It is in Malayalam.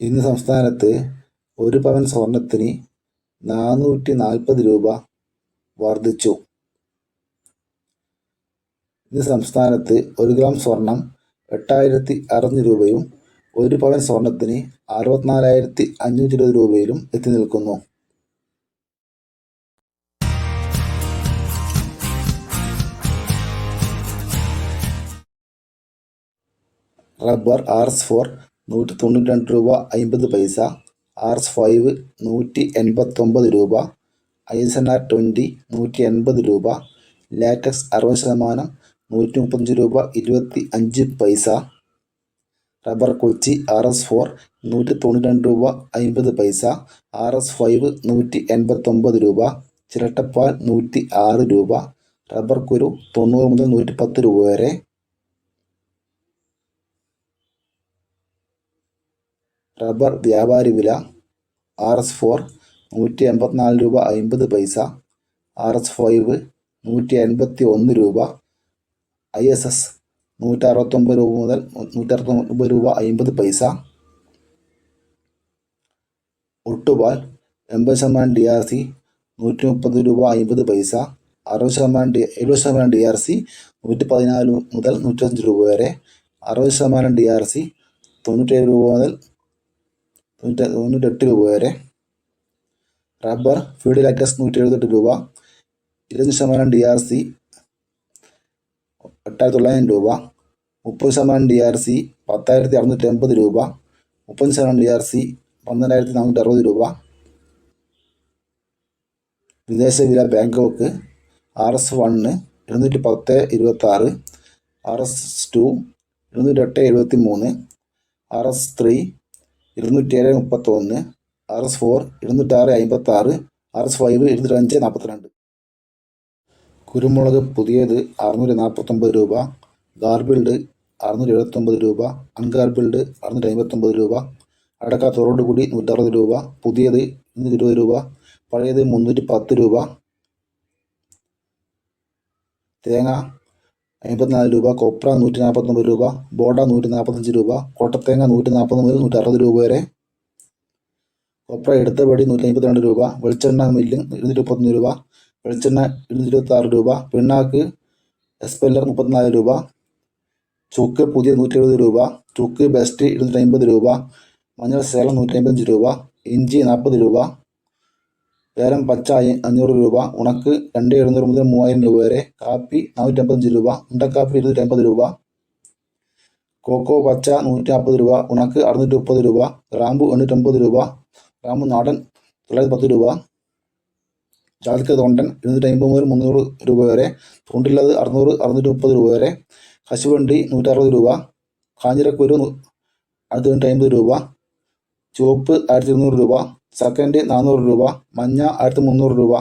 ഇന്ന് സംസ്ഥാനത്ത് ഒരു പവൻ സ്വർണത്തിന് നാനൂറ്റി നാൽപ്പത് രൂപ വർദ്ധിച്ചു. ഇന്ന് സംസ്ഥാനത്ത് ഒരു ഗ്രാം സ്വർണം എട്ടായിരത്തി അറുന്നൂറ് രൂപയും ഒരു പവൻ സ്വർണത്തിന് അറുപത്തിനാലായിരത്തി അഞ്ഞൂറ്റി ഇരുപത് രൂപയിലും എത്തി നിൽക്കുന്നു. റബ്ബർ ആർ എസ് ഫോർ നൂറ്റി തൊണ്ണൂറ്റി രണ്ട് രൂപ അമ്പത് പൈസ. ആർ എസ് ഫൈവ് നൂറ്റി എൺപത്തൊമ്പത് രൂപ. I S N R twenty നൂറ്റി എൺപത് രൂപ. ലാറ്റക്സ് അറുപത് ശതമാനം നൂറ്റി മുപ്പത്തഞ്ച് രൂപ ഇരുപത്തി അഞ്ച് പൈസ. Rubber Kochi R S four നൂറ്റി തൊണ്ണൂറ്റി രണ്ട് രൂപ അമ്പത് പൈസ. ആർ എസ് ഫൈവ് നൂറ്റി എൺപത്തൊമ്പത് രൂപ. ചിരട്ടപ്പാൽ നൂറ്റി ആറ് രൂപ. റബ്ബർ കുരു തൊണ്ണൂറ് മുതൽ നൂറ്റി പത്ത് രൂപ വരെ. റബ്ബർ വ്യാപാരി വില ആർ എസ് ഫോർ നൂറ്റി എൺപത്തിനാല് രൂപ അമ്പത് പൈസ ആർ എസ് ഫൈവ് നൂറ്റി എൺപത്തി ഒന്ന് രൂപ ഐ എസ് എസ് നൂറ്റി അറുപത്തൊമ്പത് രൂപ മുതൽ നൂറ്റി അറുപത്തൊമ്പത് രൂപ അമ്പത് പൈസ. ഒട്ടുപാൽ എൺപത് ശതമാനം ഡി ആർ സി നൂറ്റി മുപ്പത് രൂപ അമ്പത് പൈസ അറുപത് ശതമാനം ഡി എഴുപത് ശതമാനം ഡി ആർ സി നൂറ്റി പതിനാല് മുതൽ നൂറ്റഞ്ച് രൂപ വരെ അറുപത് ശതമാനം ഡി ആർ സി തൊണ്ണൂറ്റേഴ് രൂപ മുതൽ തൊണ്ണൂറ്റി തൊണ്ണൂറ്റെട്ട് രൂപ വരെ. റബ്ബർ ഫീഡ് ലാറ്റസ് നൂറ്റി എഴുപത്തെട്ട് രൂപ. ഇരുപത് ശതമാനം ഡി ആർ സി എട്ടായിരത്തി തൊള്ളായിരം രൂപ. മുപ്പത് ശതമാനം ഡി ആർ സി പത്തായിരത്തി അറുന്നൂറ്റി എൺപത് രൂപ. മുപ്പത് ശതമാനം ഡി ആർ സി പന്ത്രണ്ടായിരത്തി നാനൂറ്റി അറുപത് രൂപ. വിദേശ വില ബാങ്കോക്ക് ആർ എസ് വണ്ണ് ഇരുന്നൂറ്റി പത്ത് ഇരുപത്തി ആറ് ആർ എസ് ടു ഇരുന്നൂറ്റി എട്ട് എഴുപത്തി മൂന്ന് ആർ എസ് ത്രീ ഇരുന്നൂറ്റി ഏഴ് മുപ്പത്തൊന്ന് ആർ എസ് ഫോർ ഇരുന്നൂറ്റാറ് അമ്പത്താറ് ആർ എസ് ഫൈവ് ഇരുന്നൂറ്റി അഞ്ച് നാൽപ്പത്തിരണ്ട് കുരുമുളക് പുതിയത് അറുന്നൂറ്റി നാൽപ്പത്തൊമ്പത് രൂപ ഗാർബിൾഡ് അറുന്നൂറ്റി എഴുപത്തൊമ്പത് രൂപ അൺഗാർബിൾഡ് അറുന്നൂറ്റി അമ്പത്തൊമ്പത് രൂപ അടക്ക തോറോട് കൂടി നൂറ്ററുപത് രൂപ പുതിയത് ഇരുന്നൂറ്റി ഇരുപത് രൂപ പഴയത് മുന്നൂറ്റി പത്ത് രൂപ തേങ്ങ അമ്പത്തിനാല് രൂപ കൊപ്ര നൂറ്റി നാൽപ്പത്തൊമ്പത് രൂപ ബോണ്ട നൂറ്റി നാൽപ്പത്തഞ്ച് രൂപ കോട്ടത്തേങ്ങ നൂറ്റി നാൽപ്പത് മുതൽ നൂറ്റി അറുപത് രൂപ വരെ. കൊപ്ര എടുത്തപടി നൂറ്റി അമ്പത്തിരണ്ട് രൂപ വെളിച്ചെണ്ണ മില്ലിൽ ഇരുന്നൂറ്റി മുപ്പത്തൊന്ന് രൂപ വെളിച്ചെണ്ണ ഇരുന്നൂറ്റി ഇരുപത്തി ആറ് രൂപ പിണ്ണാക്ക് എസ്പെല്ലർ മുപ്പത്തിനാല് രൂപ ചുക്ക് പുതിയ നൂറ്റി എഴുപത് രൂപ ചുക്ക് ബെസ്റ്റ് ഇരുന്നൂറ്റി അമ്പത് രൂപ മഞ്ഞൾ സേലം നൂറ്റി അമ്പത്തഞ്ച് രൂപ ഇഞ്ചി നാൽപ്പത് രൂപ ഏലം പച്ച അഞ്ഞൂറ് രൂപ. ഉണക്ക് രണ്ട് എഴുന്നൂറ് മുതൽ മൂവായിരം രൂപ വരെ. കാപ്പി നാനൂറ്റമ്പത്തഞ്ച് രൂപ. ഉണ്ടക്കാപ്പി ഇരുന്നൂറ്റമ്പത് രൂപ. കോക്കോ പച്ച നൂറ്റി നാൽപ്പത് രൂപ. ഉണക്ക് അറുന്നൂറ്റി മുപ്പത് രൂപ. ഗ്രാമ്പു എണ്ണൂറ്റമ്പത് രൂപ. ഗ്രാമ്പു നാടൻ തൊള്ളായിരത്തി പത്ത് രൂപ. ജാതിക്ക തൊണ്ടൻ ഇരുന്നൂറ്റി അമ്പത് മുതൽ മുന്നൂറ് രൂപ വരെ. തൊണ്ടില്ലത് അറുന്നൂറ് അറുന്നൂറ്റി മുപ്പത് രൂപ വരെ. കശുവണ്ടി നൂറ്ററുപത് രൂപ. കാഞ്ഞിരക്കുരു അത് അമ്പത് രൂപ. ചുവപ്പ് ആയിരത്തി ഇരുന്നൂറ് രൂപ സെക്കൻഡ് നാനൂറ് രൂപ മഞ്ഞ ആയിരത്തി മുന്നൂറ് രൂപ.